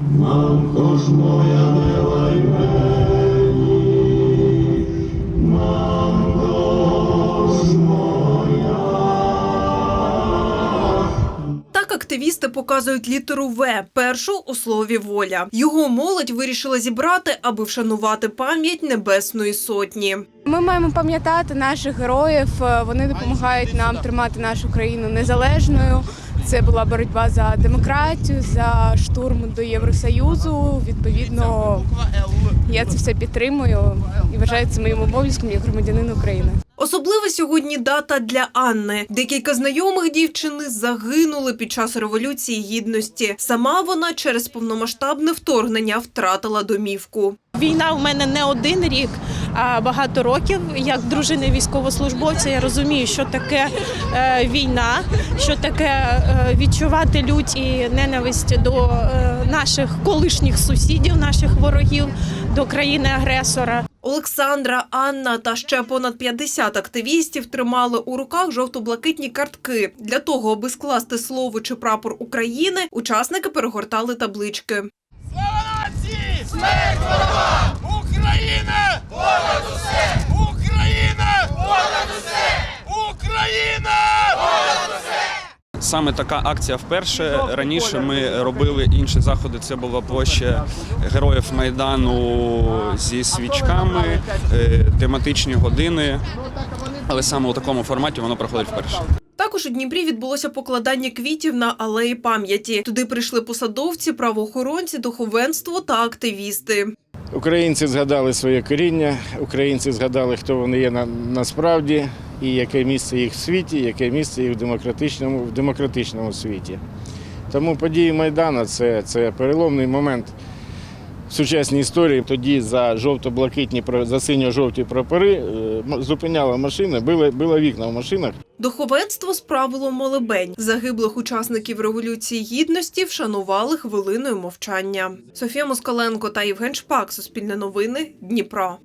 Мамко ж моя мила й мені, мамко ж Так активісти показують літеру В, першу у слові воля. Його молодь вирішила зібрати, аби вшанувати пам'ять Небесної Сотні. Ми маємо пам'ятати наших героїв. е, Вони допомагають нам тримати нашу країну незалежною. Це була боротьба за демократію, за штурм до Євросоюзу. Відповідно, я це все підтримую і вважаю це моїм обов'язком як громадянин України. Особлива сьогодні дата для Анни. Декілька знайомих дівчини загинули під час революції гідності. Сама вона через повномасштабне вторгнення втратила домівку. Війна в мене не один рік, а багато років. Як дружина військовослужбовця, я розумію, що таке е, війна, що таке е, відчувати лють і ненависть до е, наших колишніх сусідів, наших ворогів, до країни-агресора. Олександра, Анна та ще понад 50 активістів тримали у руках жовто-блакитні картки. Для того, аби скласти слово чи прапор України, учасники перегортали таблички. Слава нації! Смерть ворогам! Саме така акція вперше. Раніше ми робили інші заходи. Це була площа героїв майдану зі свічками, е, тематичні години. Але саме у такому форматі воно проходить вперше. Також у Дніпрі відбулося покладання квітів на алеї пам'яті. Туди прийшли посадовці, правоохоронці, духовенство та активісти. Українці згадали своє коріння, українці згадали, хто вони є на, насправді, і яке місце їх в світі, яке місце їх в демократичному, в демократичному світі. Тому події Майдану це, це переломний момент сучасній історії. Тоді за жовто-блакитні, за синьо-жовті прапори е, зупиняла машини, били, била вікна в машинах. Духовенство справило молебень. Загиблих учасників революції гідності вшанували хвилиною мовчання. Софія Москаленко та Євген Шпак. Суспільне новини. Дніпро.